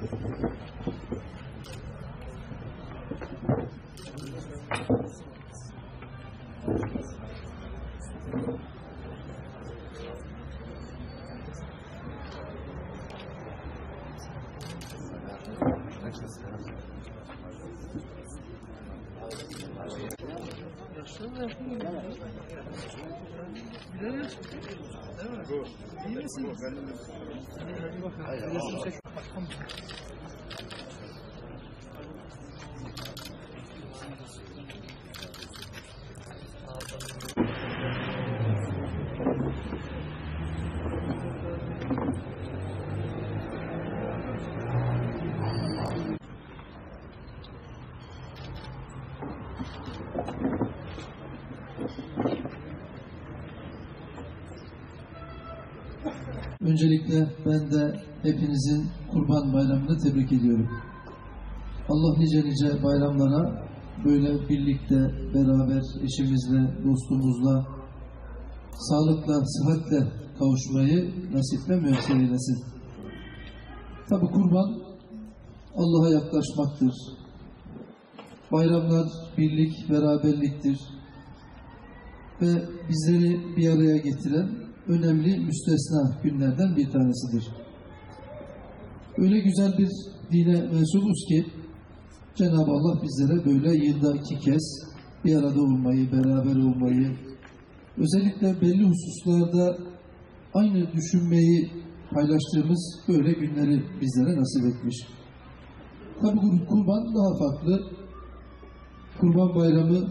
そう。Bilemiyorsun. Değil mi? Doğru. İyi misin? Doğru. Ben de mi? Hadi bakalım. Hayır, Nasıl şey? Bakalım. Thank you. Öncelikle ben de hepinizin Kurban Bayramı'nı tebrik ediyorum. Allah nice nice bayramlara böyle birlikte, beraber, eşimizle, dostumuzla, sağlıkla, sıhhatle kavuşmayı nasip ve müyesser eylesin. Tabi kurban Allah'a yaklaşmaktır. Bayramlar birlik, beraberliktir. Ve bizleri bir araya getiren önemli müstesna günlerden bir tanesidir. Öyle güzel bir dine mensubuz ki Cenab-ı Allah bizlere böyle yılda iki kez bir arada olmayı, beraber olmayı, özellikle belli hususlarda aynı düşünmeyi paylaştığımız böyle günleri bizlere nasip etmiş. Tabi kurban daha farklı. Kurban bayramı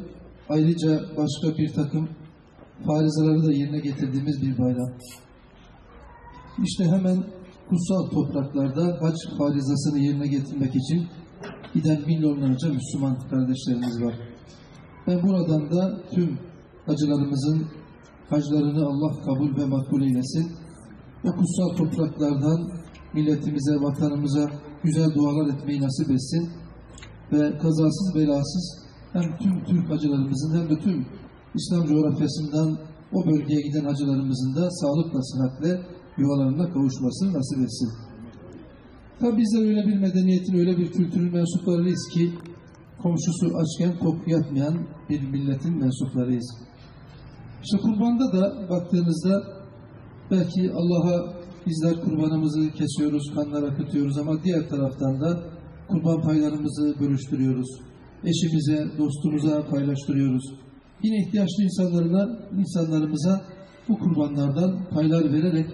ayrıca başka bir takım farizaları da yerine getirdiğimiz bir bayram. İşte hemen kutsal topraklarda hac farizasını yerine getirmek için giden milyonlarca Müslüman kardeşlerimiz var. Ben buradan da tüm hacılarımızın haclarını Allah kabul ve makbul eylesin. O kutsal topraklardan milletimize, vatanımıza güzel dualar etmeyi nasip etsin. Ve kazasız belasız hem tüm Türk hacılarımızın hem de tüm İslam coğrafyasından o bölgeye giden hacılarımızın da sağlıkla, sıhhatle yuvalarına kavuşmasını nasip etsin. Tabi bizler öyle bir medeniyetin, öyle bir kültürün mensuplarıyız ki komşusu açken tok yatmayan bir milletin mensuplarıyız. İşte kurbanda da baktığınızda belki Allah'a bizler kurbanımızı kesiyoruz, kanlar akıtıyoruz ama diğer taraftan da kurban paylarımızı bölüştürüyoruz. Eşimize, dostumuza paylaştırıyoruz. Yine ihtiyaçlı insanlarına, insanlarımıza bu kurbanlardan paylar vererek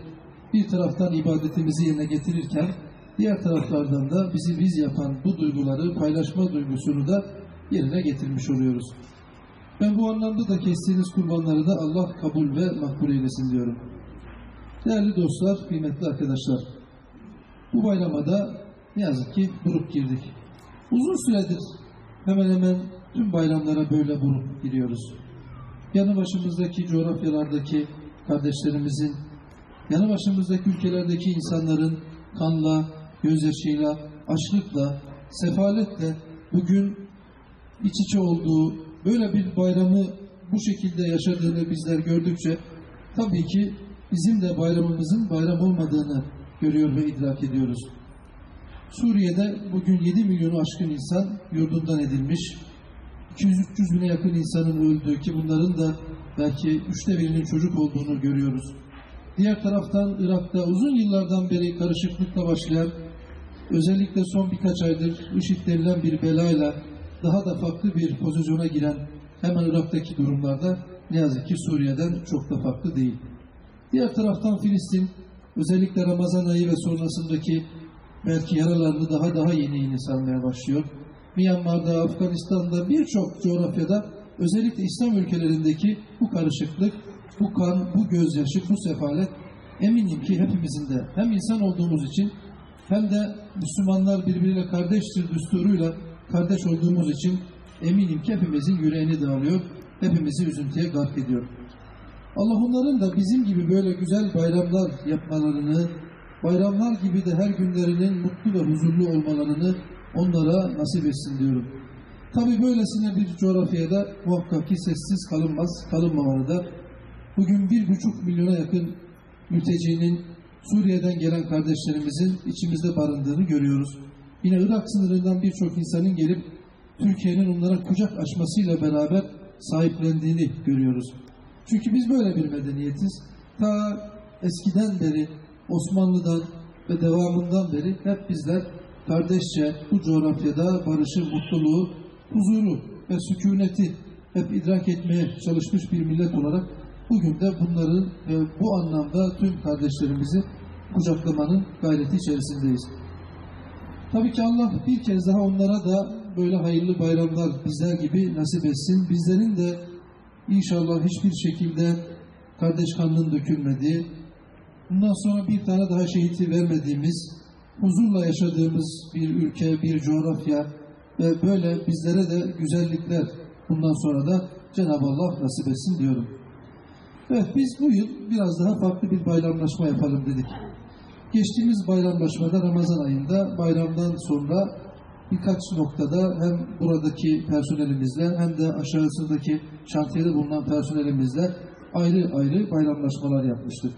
bir taraftan ibadetimizi yerine getirirken diğer taraflardan da bizi biz yapan bu duyguları, paylaşma duygusunu da yerine getirmiş oluyoruz. Ben bu anlamda da kestiğiniz kurbanları da Allah kabul ve makbul eylesin diyorum. Değerli dostlar, kıymetli arkadaşlar, bu bayrama da ne yazık ki grup girdik. Uzun süredir hemen hemen tüm bayramlara böyle vurup gidiyoruz. Yanı başımızdaki coğrafyalardaki kardeşlerimizin, yanı başımızdaki ülkelerdeki insanların kanla, gözyaşıyla, açlıkla, sefaletle bugün iç içe olduğu böyle bir bayramı bu şekilde yaşadığını bizler gördükçe tabii ki bizim de bayramımızın bayram olmadığını görüyor ve idrak ediyoruz. Suriye'de bugün 7 milyonu aşkın insan yurdundan edilmiş. 200-300 bine yakın insanın öldüğü ki bunların da belki üçte birinin çocuk olduğunu görüyoruz. Diğer taraftan Irak'ta uzun yıllardan beri karışıklıkla başlayan, özellikle son birkaç aydır IŞİD denilen bir belayla daha da farklı bir pozisyona giren hemen Irak'taki durumlarda ne yazık ki Suriye'den çok da farklı değil. Diğer taraftan Filistin, özellikle Ramazan ayı ve sonrasındaki belki yaralarını daha daha yeni yeni sarmaya başlıyor. Myanmar'da, Afganistan'da birçok coğrafyada özellikle İslam ülkelerindeki bu karışıklık, bu kan, bu gözyaşı, bu sefalet eminim ki hepimizin de hem insan olduğumuz için hem de Müslümanlar birbiriyle kardeştir düsturuyla kardeş olduğumuz için eminim ki hepimizin yüreğini dağılıyor, hepimizi üzüntüye gark ediyor. Allah onların da bizim gibi böyle güzel bayramlar yapmalarını, bayramlar gibi de her günlerinin mutlu ve huzurlu olmalarını onlara nasip etsin diyorum. Tabi böylesine bir coğrafyada muhakkak ki sessiz kalınmaz, kalınmamalı da bugün bir buçuk milyona yakın mültecinin Suriye'den gelen kardeşlerimizin içimizde barındığını görüyoruz. Yine Irak sınırından birçok insanın gelip Türkiye'nin onlara kucak açmasıyla beraber sahiplendiğini görüyoruz. Çünkü biz böyle bir medeniyetiz. Ta eskiden beri Osmanlı'dan ve devamından beri hep bizler kardeşçe bu coğrafyada barışı, mutluluğu, huzuru ve sükuneti hep idrak etmeye çalışmış bir millet olarak bugün de bunların ve bu anlamda tüm kardeşlerimizi kucaklamanın gayreti içerisindeyiz. Tabii ki Allah bir kez daha onlara da böyle hayırlı bayramlar bizler gibi nasip etsin. Bizlerin de inşallah hiçbir şekilde kardeş kanının dökülmediği, bundan sonra bir tane daha şehiti vermediğimiz, huzurla yaşadığımız bir ülke, bir coğrafya ve böyle bizlere de güzellikler bundan sonra da Cenab-ı Allah nasip etsin diyorum. Evet biz bu yıl biraz daha farklı bir bayramlaşma yapalım dedik. Geçtiğimiz bayramlaşmada Ramazan ayında bayramdan sonra birkaç noktada hem buradaki personelimizle hem de aşağısındaki şantiyede bulunan personelimizle ayrı ayrı bayramlaşmalar yapmıştık.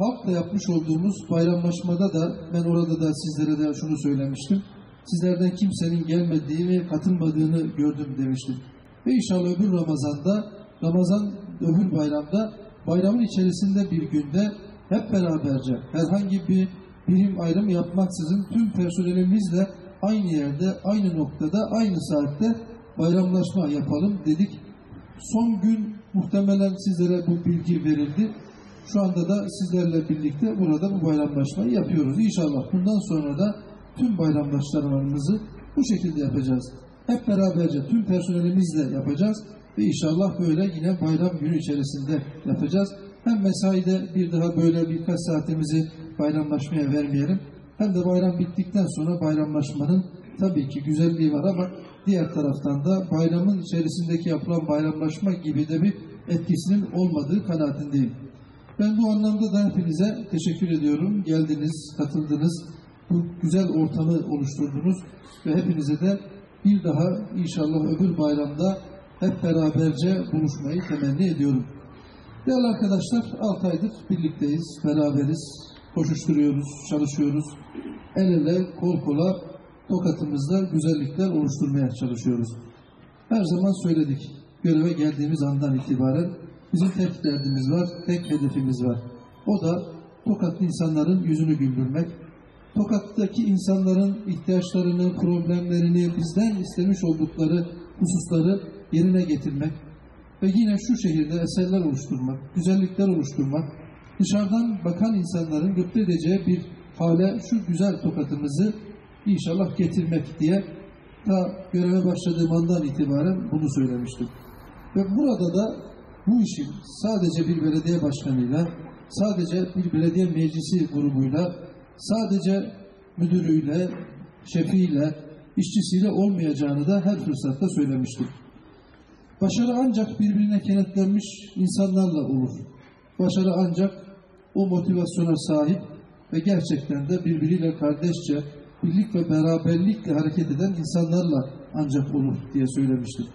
Halkla yapmış olduğumuz bayramlaşmada da ben orada da sizlere de şunu söylemiştim. Sizlerden kimsenin gelmediğini, katılmadığını gördüm demiştim. Ve inşallah öbür Ramazan'da, Ramazan öbür bayramda, bayramın içerisinde bir günde hep beraberce herhangi bir birim ayrım yapmaksızın tüm personelimizle aynı yerde, aynı noktada, aynı saatte bayramlaşma yapalım dedik. Son gün muhtemelen sizlere bu bilgi verildi. Şu anda da sizlerle birlikte burada bu bayramlaşmayı yapıyoruz. İnşallah bundan sonra da tüm bayramlaşmalarımızı bu şekilde yapacağız. Hep beraberce tüm personelimizle yapacağız ve inşallah böyle yine bayram günü içerisinde yapacağız. Hem mesaide bir daha böyle birkaç saatimizi bayramlaşmaya vermeyelim. Hem de bayram bittikten sonra bayramlaşmanın tabii ki güzelliği var ama diğer taraftan da bayramın içerisindeki yapılan bayramlaşma gibi de bir etkisinin olmadığı kanaatindeyim. Ben bu anlamda da hepinize teşekkür ediyorum. Geldiniz, katıldınız, bu güzel ortamı oluşturdunuz ve hepinize de bir daha inşallah öbür bayramda hep beraberce buluşmayı temenni ediyorum. Değerli arkadaşlar 6 aydır birlikteyiz, beraberiz, koşuşturuyoruz, çalışıyoruz. El ele, kol kola tokatımızda güzellikler oluşturmaya çalışıyoruz. Her zaman söyledik, göreve geldiğimiz andan itibaren bizim tek derdimiz var, tek hedefimiz var. O da Tokatlı insanların yüzünü güldürmek, Tokat'taki insanların ihtiyaçlarını, problemlerini, bizden istemiş oldukları hususları yerine getirmek ve yine şu şehirde eserler oluşturmak, güzellikler oluşturmak, dışarıdan bakan insanların gıpta edeceği bir hale şu güzel tokatımızı inşallah getirmek diye ta göreve başladığım andan itibaren bunu söylemiştim. Ve burada da bu işin sadece bir belediye başkanıyla, sadece bir belediye meclisi grubuyla, sadece müdürüyle, şefiyle, işçisiyle olmayacağını da her fırsatta söylemiştim. Başarı ancak birbirine kenetlenmiş insanlarla olur. Başarı ancak o motivasyona sahip ve gerçekten de birbiriyle kardeşçe, birlik ve beraberlikle hareket eden insanlarla ancak olur diye söylemiştim.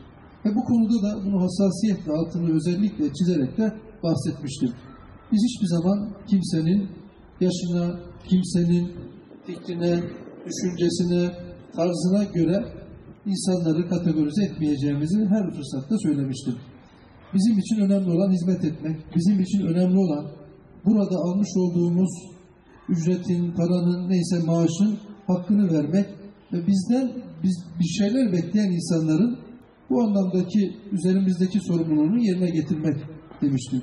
Ve bu konuda da bunu hassasiyetle altını özellikle çizerek de bahsetmiştim. Biz hiçbir zaman kimsenin yaşına, kimsenin fikrine, düşüncesine, tarzına göre insanları kategorize etmeyeceğimizi her fırsatta söylemiştim. Bizim için önemli olan hizmet etmek, bizim için önemli olan burada almış olduğumuz ücretin, paranın, neyse maaşın hakkını vermek ve bizden biz bir şeyler bekleyen insanların bu anlamdaki üzerimizdeki sorumluluğunu yerine getirmek demiştim.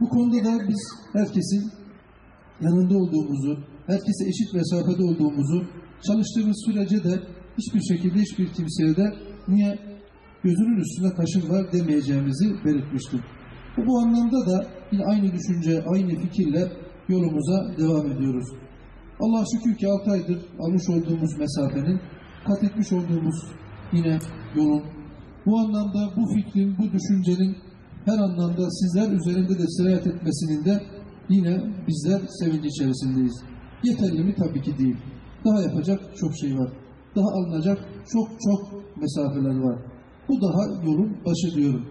Bu konuda da biz herkesin yanında olduğumuzu, herkese eşit mesafede olduğumuzu, çalıştığımız sürece de hiçbir şekilde hiçbir kimseye de niye gözünün üstünde kaşın var demeyeceğimizi belirtmiştim. Ve bu anlamda da yine aynı düşünce, aynı fikirle yolumuza devam ediyoruz. Allah şükür ki 6 aydır almış olduğumuz mesafenin, kat etmiş olduğumuz yine yolun, bu anlamda bu fikrin, bu düşüncenin her anlamda sizler üzerinde de sirayet etmesinin de yine bizler sevinci içerisindeyiz. Yeterli mi? Tabii ki değil. Daha yapacak çok şey var. Daha alınacak çok çok mesafeler var. Bu daha yolun başı diyorum.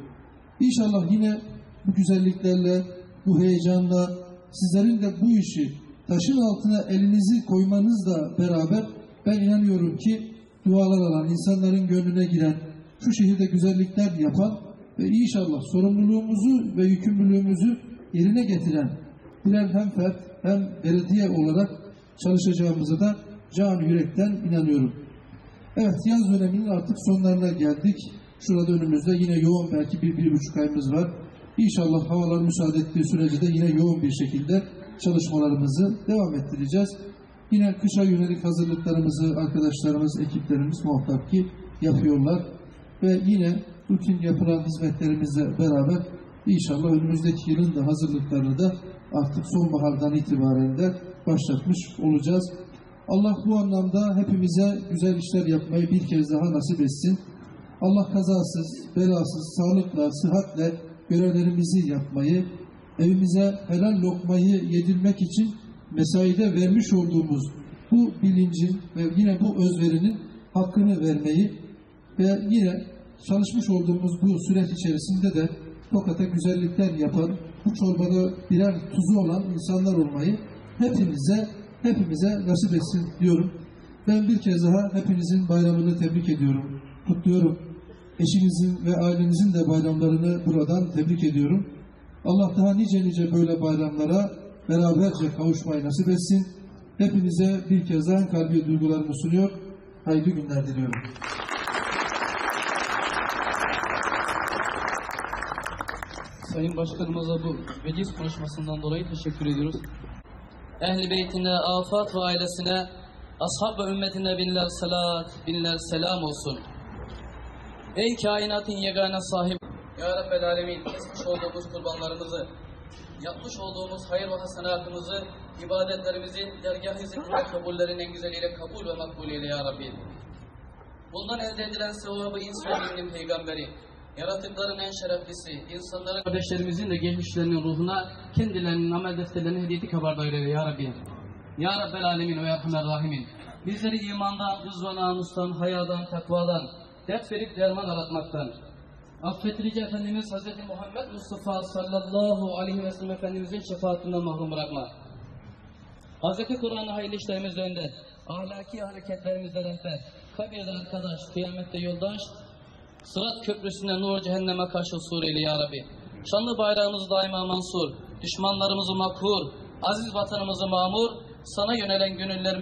İnşallah yine bu güzelliklerle, bu heyecanla sizlerin de bu işi taşın altına elinizi koymanızla beraber ben inanıyorum ki dualar alan, insanların gönlüne giren, şu şehirde güzellikler yapan ve inşallah sorumluluğumuzu ve yükümlülüğümüzü yerine getiren birer hem fert hem belediye olarak çalışacağımıza da can yürekten inanıyorum. Evet yaz döneminin artık sonlarına geldik. Şurada önümüzde yine yoğun belki bir, bir buçuk ayımız var. İnşallah havalar müsaade ettiği sürece de yine yoğun bir şekilde çalışmalarımızı devam ettireceğiz. Yine kışa yönelik hazırlıklarımızı arkadaşlarımız, ekiplerimiz muhakkak ki yapıyorlar. Ve yine rutin yapılan hizmetlerimizle beraber inşallah önümüzdeki yılın da hazırlıklarını da artık sonbahardan itibaren de başlatmış olacağız. Allah bu anlamda hepimize güzel işler yapmayı bir kez daha nasip etsin. Allah kazasız, belasız, sağlıkla, sıhhatle görevlerimizi yapmayı, evimize helal lokmayı yedirmek için mesaide vermiş olduğumuz bu bilincin ve yine bu özverinin hakkını vermeyi ve yine çalışmış olduğumuz bu süreç içerisinde de Tokat'a güzellikler yapan, bu çorbada birer tuzu olan insanlar olmayı hepimize hepimize nasip etsin diyorum. Ben bir kez daha hepinizin bayramını tebrik ediyorum, kutluyorum. Eşinizin ve ailenizin de bayramlarını buradan tebrik ediyorum. Allah daha nice nice böyle bayramlara beraberce kavuşmayı nasip etsin. Hepinize bir kez daha kalbi duygularımı sunuyor. Hayırlı günler diliyorum. Sayın Başkanımıza bu veciz konuşmasından dolayı teşekkür ediyoruz. Ehli beytine, afat ve ailesine, ashab ve ümmetine binler salat, binler selam olsun. Ey kainatın yegane sahibi, Ya Rabbel Alemin, kesmiş olduğumuz kurbanlarımızı, yapmış olduğumuz hayır ve hasenatımızı, ibadetlerimizi dergah hizmetine kabullerin en güzeliyle kabul ve makbul eyle Ya Rabbi. Bundan elde edilen sevabı ins ve cinnin peygamberi, yaratıkların en şereflisi, insanların kardeşlerimizin de geçmişlerinin ruhuna kendilerinin amel defterlerini hediye ettik haberdar eyle ya Rabbi. Ya Rabbel Alemin ve Erhamer Rahimin. Bizleri imandan, hız ve namustan, hayadan, takvadan, dert verip derman aratmaktan, affedilici Efendimiz Hz. Muhammed Mustafa sallallahu aleyhi ve sellem Efendimizin şefaatinden mahrum bırakma. Hz. Kur'an'ı hayırlı işlerimizde önder, ahlaki hareketlerimizde rehber, kabirde arkadaş, kıyamette yoldaş, Sırat köprüsünde nur cehenneme karşı sur eyle ya Rabbi. Şanlı bayrağımızı daima mansur, düşmanlarımızı makur, aziz vatanımızı mamur, sana yönelen gönüllerimizi